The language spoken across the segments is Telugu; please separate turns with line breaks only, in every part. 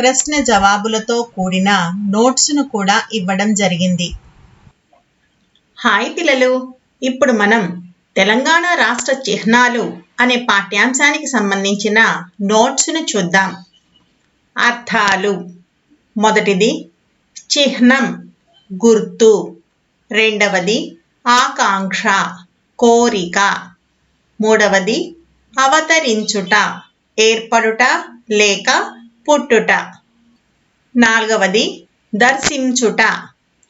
ప్రశ్న జవాబులతో కూడిన నోట్స్ను కూడా ఇవ్వడం జరిగింది. హాయ్ పిల్లలు ఇప్పుడు మనం తెలంగాణ రాష్ట్ర చిహ్నాలు అనే పాఠ్యాంశానికి సంబంధించిన నోట్స్ను చూద్దాం. అర్థాలు. మొదటిది చిహ్నం గుర్తు. రెండవది ఆకాంక్ష కోరిక. మూడవది అవతరించుట ఏర్పడుట లేక పుట్టుట. నాలుగవది దర్శించుట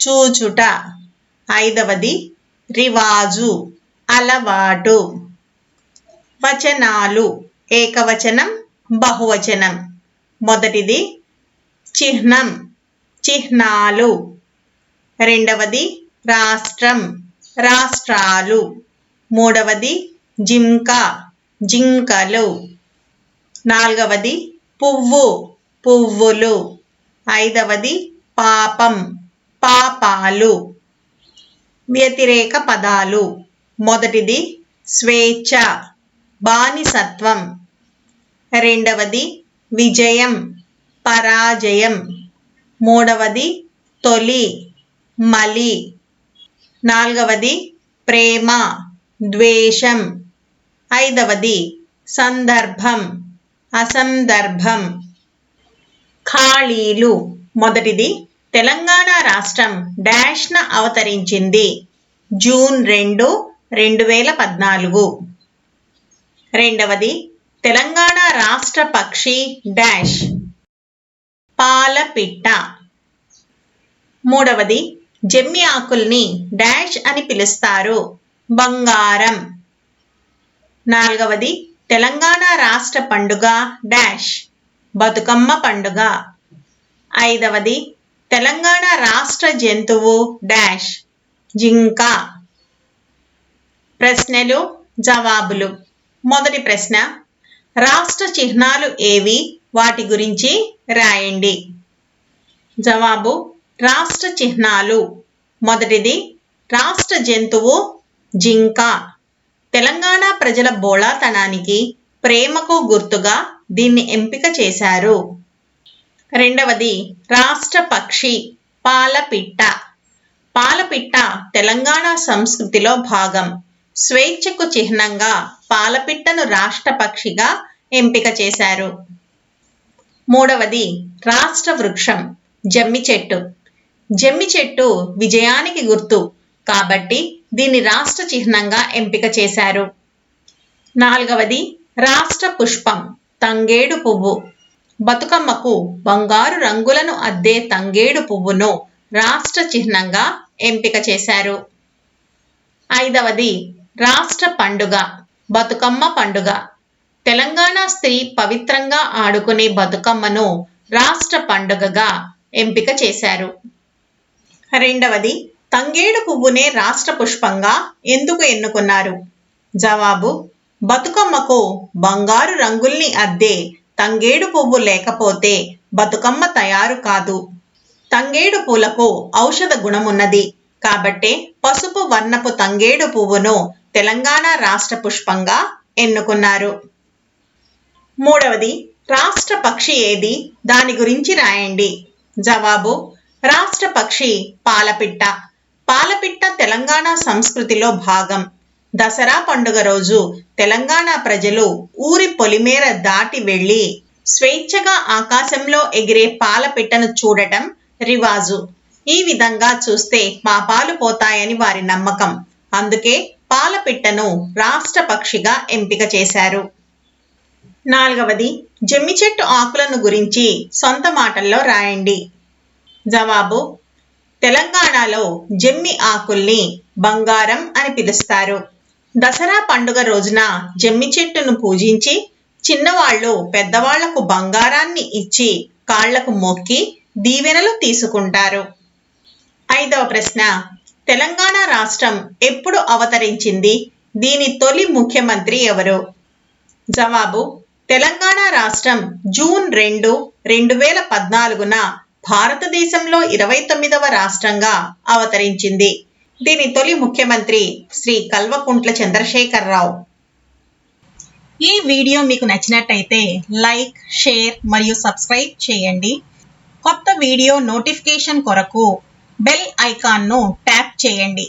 చూచుట. ఐదవది రివాజు అలవాటు. వచనాలు ఏకవచనం బహువచనం. మొదటిది చిహ్నం చిహ్నాలు. రెండవది రాష్ట్రం రాష్ట్రాలు. మూడవది జింక జింకలు. నాలుగవది పువ్వు పువ్వులు. ఐదవది పాపం పాపాలు. వ్యతిరేక పదాలు. మొదటిది స్వేచ్ఛ బానిసత్వం. రెండవది విజయం పరాజయం. మూడవది తొలి మలి. నాలుగవది ప్రేమ ద్వేషం. ఐదవది సందర్భం అసందర్భం. ఖాళీలు. మొదటిది తెలంగాణ రాష్ట్రం డాష్న అవతరించింది. జూన్ రెండు రెండు వేల పద్నాలుగు రెండవది తెలంగాణ రాష్ట్ర పక్షి డాష్ పాలపిట్ట. మూడవది జమ్మి ఆకుల్ని డాష్ అని పిలుస్తారు. బంగారం. నాలుగవది తెలంగాణ రాష్ట్ర పండుగ డాష్. బతుకమ్మ పండుగ. ఐదవది తెలంగాణ రాష్ట్ర జంతువు డాష్ జింక. ప్రశ్నలు జవాబులు. మొదటి ప్రశ్న రాష్ట్ర చిహ్నాలు ఏవి? వాటి గురించి రాయండి. జవాబు రాష్ట్ర చిహ్నాలు. మొదటిది రాష్ట్ర జంతువు జింక. తెలంగాణ ప్రజల బోళాతనానికి ప్రేమకు గుర్తుగా దీన్ని ఎంపిక చేశారు. రెండవది రాష్ట్ర పక్షి పాలపిట్ట. పాలపిట్ట తెలంగాణ సంస్కృతిలో భాగం. స్వేచ్ఛకు చిహ్నంగా పాలపిట్టను రాష్ట్ర పక్షిగా ఎంపిక చేశారు. మూడవది రాష్ట్ర వృక్షం జమ్మి చెట్టు. జమ్మి చెట్టు విజయానికి గుర్తు కాబట్టి దీన్ని రాష్ట్ర చిహ్నంగా ఎంపిక చేశారు. నాలుగవది రాష్ట్ర పుష్పం తంగేడు పువ్వు. బతుకమ్మకు బంగారు రంగులను అద్దే తంగేడు పువ్వును రాష్ట్ర చిహ్నంగా ఎంపిక చేశారు. ఐదవది రాష్ట్ర పండుగ బతుకమ్మ పండుగ. తెలంగాణ స్త్రీ పవిత్రంగా ఆడుకునే బతుకమ్మను రాష్ట్ర పండుగగా ఎంపిక చేశారు. రెండవది తంగేడు పువ్వునే రాష్ట్ర పుష్పంగా ఎందుకు ఎన్నుకున్నారు? జవాబు బతుకమ్మకు బంగారు రంగుల్ని అద్దే తంగేడు పువ్వు లేకపోతే బతుకమ్మ తయారు కాదు. తంగేడు పూలకు ఔషధ గుణమున్నది. కాబట్టే పసుపు వర్ణపు తంగేడు పువ్వును తెలంగాణ రాష్ట్ర పుష్పంగా ఎన్నుకున్నారు. మూడవది రాష్ట్ర పక్షి ఏది? దాని గురించి రాయండి. జవాబు రాష్ట్ర పక్షి పాలపిట్ట. పాలపిట్ట తెలంగాణ సంస్కృతిలో భాగం. దసరా పండుగ రోజు తెలంగాణ ప్రజలు ఊరి పొలిమేర దాటి వెళ్ళి స్వేచ్ఛగా ఆకాశంలో ఎగిరే పాలపిట్టను చూడటం రివాజు. ఈ విధంగా చూస్తే మా పాలు పోతాయని వారి నమ్మకం. అందుకే పాలపిట్టను రాష్ట్ర పక్షిగా ఎంపిక చేశారు. నాలుగవది జమ్మి చెట్టు ఆకులను గురించి సొంత మాటల్లో రాయండి. జవాబు తెలంగాణలో జమ్మి ఆకుల్ని బంగారం అని పిలుస్తారు. దసరా పండుగ రోజున జమ్మి చెట్టును పూజించి చిన్నవాళ్ళు పెద్దవాళ్ళకు బంగారాన్ని ఇచ్చి కాళ్ళకు మొక్కి దీవెనలు తీసుకుంటారు. ఐదవ ప్రశ్న తెలంగాణ రాష్ట్రం ఎప్పుడు అవతరించింది? దీని తొలి ముఖ్యమంత్రి ఎవరు? జవాబు తెలంగాణ రాష్ట్రం జూన్ రెండు రెండు వేల పద్నాలుగున భారతదేశంలో ఇరవై తొమ్మిదవ రాష్ట్రంగా అవతరించింది. దీని తొలి ముఖ్యమంత్రి శ్రీ కల్వకుంట్ల చంద్రశేఖరరావు. ఈ వీడియో మీకు నచ్చినట్టయితే లైక్ షేర్ మరియు సబ్స్క్రైబ్ చేయండి. కొత్త వీడియో నోటిఫికేషన్ కొరకు బెల్ ఐకాన్ను ట్యాప్ చేయండి.